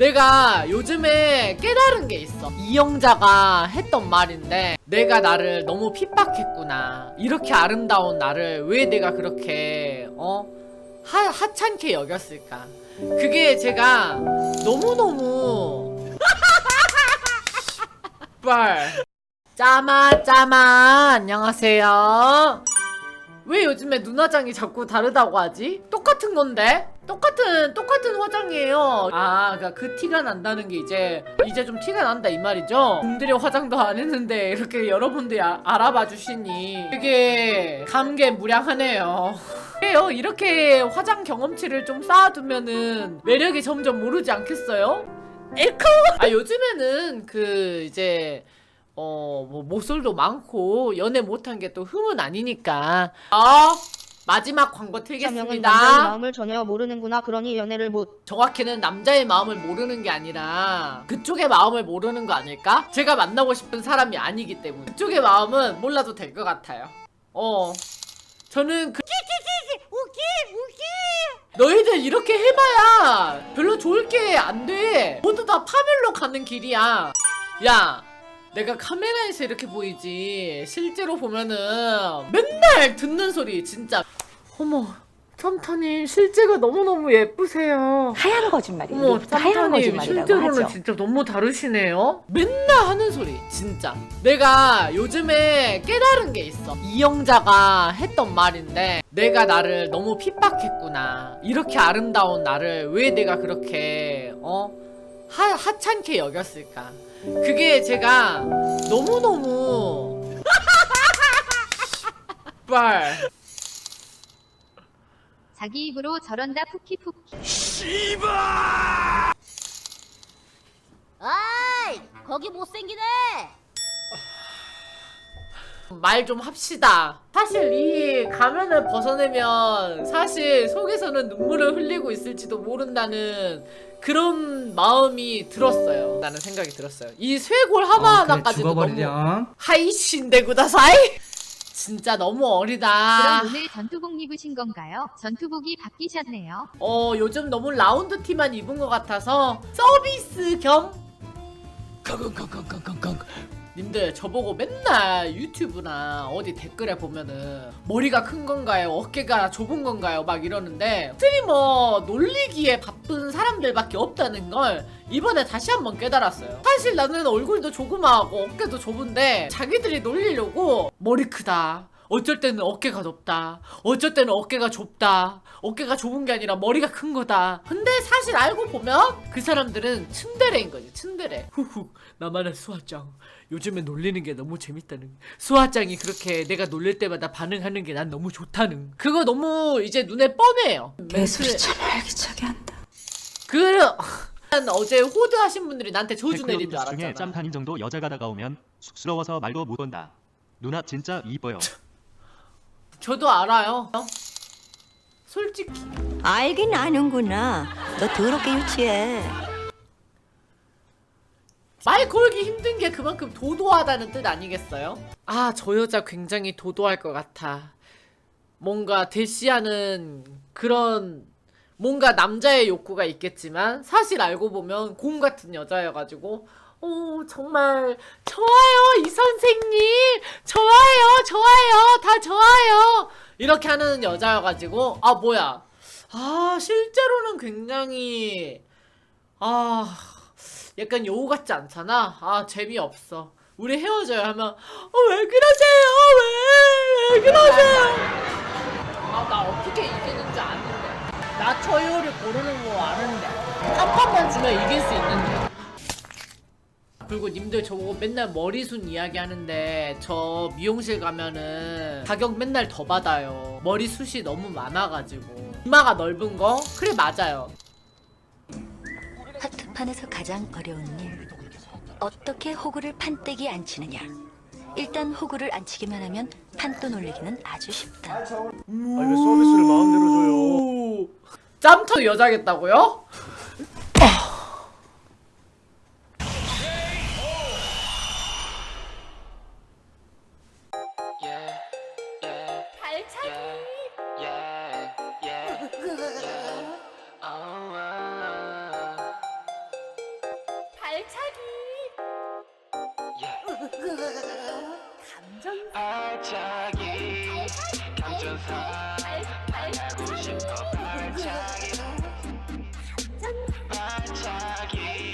내가 요즘에 깨달은 게 있어. 이영자가 했던 말인데, 내가 나를 너무 핍박했구나. 이렇게 아름다운 나를 왜 내가 그렇게, 어? 하, 하찮게 여겼을까. 그게 제가 너무너무. 뻘. 짜마, 짜마. 안녕하세요. 왜 요즘에 눈화장이 자꾸 다르다고 하지? 똑같은 건데? 똑같은 똑같은 화장이에요. 아, 그러니까 그 티가 난다는 게 이제 이제 좀 티가 난다 이 말이죠. 공들여 화장도 안 했는데 이렇게 여러분들이 아- 알아봐 주시니 되게 감개무량하네요. 그래요. 이렇게 화장 경험치를 좀 쌓아두면은 매력이 점점 오르지 않겠어요? 에코. 아 요즘에는 그 이제 어, 뭐, 모쏠도 많고, 연애 못한 게 또 흠은 아니니까. 어, 마지막 광고 이상형은 남자의 틀겠습니다. 마음을 전혀 모르는구나. 그러니 연애를 못. 정확히는 남자의 마음을 모르는 게 아니라, 그쪽의 마음을 모르는 거 아닐까? 제가 만나고 싶은 사람이 아니기 때문에. 그쪽의 마음은 몰라도 될 것 같아요. 어. 저는 그! 너희들 이렇게 해봐야 별로 좋을 게 안 돼. 모두 다 파멸로 가는 길이야. 야, 내가 카메라에서 이렇게 보이지. 실제로 보면은 맨날 듣는 소리, 진짜. 어머, 첨타님, 실제가 너무너무 예쁘세요. 하얀 거짓말이에요. 어머, 하얀 짬타님 거짓말이라고 실제로는 하죠. 진짜 너무 다르시네요. 맨날 하는 소리, 진짜. 내가 요즘에 깨달은 게 있어. 이영자가 했던 말인데, 내가 나를 너무 핍박했구나. 이렇게 아름다운 나를 왜 내가 그렇게 어 하, 하찮게 여겼을까? 그게 제가 너무 너무 뻘. 자기 입으로 저런다 푸키푸키 아이 거기 못생기네 말 좀 합시다. 사실 이 가면을 벗어내면 사실 속에서는 눈물을 흘리고 있을지도 모른다는 그런 마음이 들었어요. 라는 생각이 들었어요. 이 쇄골 어, 그래, 하나 하나까지도 너무 죽어버리렴. 하이신데 구다사이? 진짜 너무 어리다. 그럼 오늘 전투복 입으신 건가요? 전투복이 바뀌셨네요 어 요즘 너무 라운드 티만 입은 것 같아서 서비스 겸 님들 저보고 맨날 유튜브나 어디 댓글에 보면은 머리가 큰 건가요? 어깨가 좁은 건가요? 막 이러는데 스트리머 놀리기에 바쁜 사람들밖에 없다는 걸 이번에 다시 한번 깨달았어요. 사실 나는 얼굴도 조그마하고 어깨도 좁은데 자기들이 놀리려고 머리 크다. 어쩔 때는 어깨가 높다. 어쩔 때는 어깨가 좁다. 어깨가 좁은 게 아니라 머리가 큰 거다. 근데 사실 알고 보면 그 사람들은 츤데레인 거지. 츤데레. 후후. 나만의 수아짱. 요즘에 놀리는 게 너무 재밌다는. 수아짱이 그렇게 내가 놀릴 때마다 반응하는 게 난 너무 좋다는. 그거 너무 이제 눈에 뻔해요. 개소리 멘트- 참 활기차게 한다. 그 어제 호드 하신 분들이 나한테 저주 내린 줄 알았잖아. 짬타님 정도 여자가 다가오면 쑥스러워서 말도 못 건다. 누나 진짜 이뻐요. 저도 알아요. 어? 솔직히. 알긴 아는구나. 너 더럽게 유치해. 말 걸기 힘든 게 그만큼 도도하다는 뜻 아니겠어요? 아, 저 여자 굉장히 도도할 것 같아. 뭔가 대시하는 그런 뭔가 남자의 욕구가 있겠지만 사실 알고 보면 곰 같은 여자여가지고 오 정말 좋아요 이 선생님 좋아요 좋아요 다 좋아요 이렇게 하는 여자여가지고 아 뭐야 아 실제로는 굉장히 아 약간 여우 같지 않잖아. 아 재미없어. 우리 헤어져요 하면 어, 왜 그러세요? 왜? 왜 그러세요? 처요를 고르는 거 아는데. 한 판만 주면 이길 수 있는데. 그리고 님들 저보고 맨날 머리숱 이야기 하는데 저 미용실 가면은 가격 맨날 더 받아요. 머리숱이 너무 많아가지고. 이마가 넓은 거? 그래 맞아요. 하트판에서 가장 어려운 일. 어떻게 호구를 판때기 안 치느냐. 일단 호구를 안 치기만 하면 판돈 올리기는 아주 쉽다. 아, 왜 서비스를 마음대로 줘요? 짬터 여자겠다고요? 감정 감정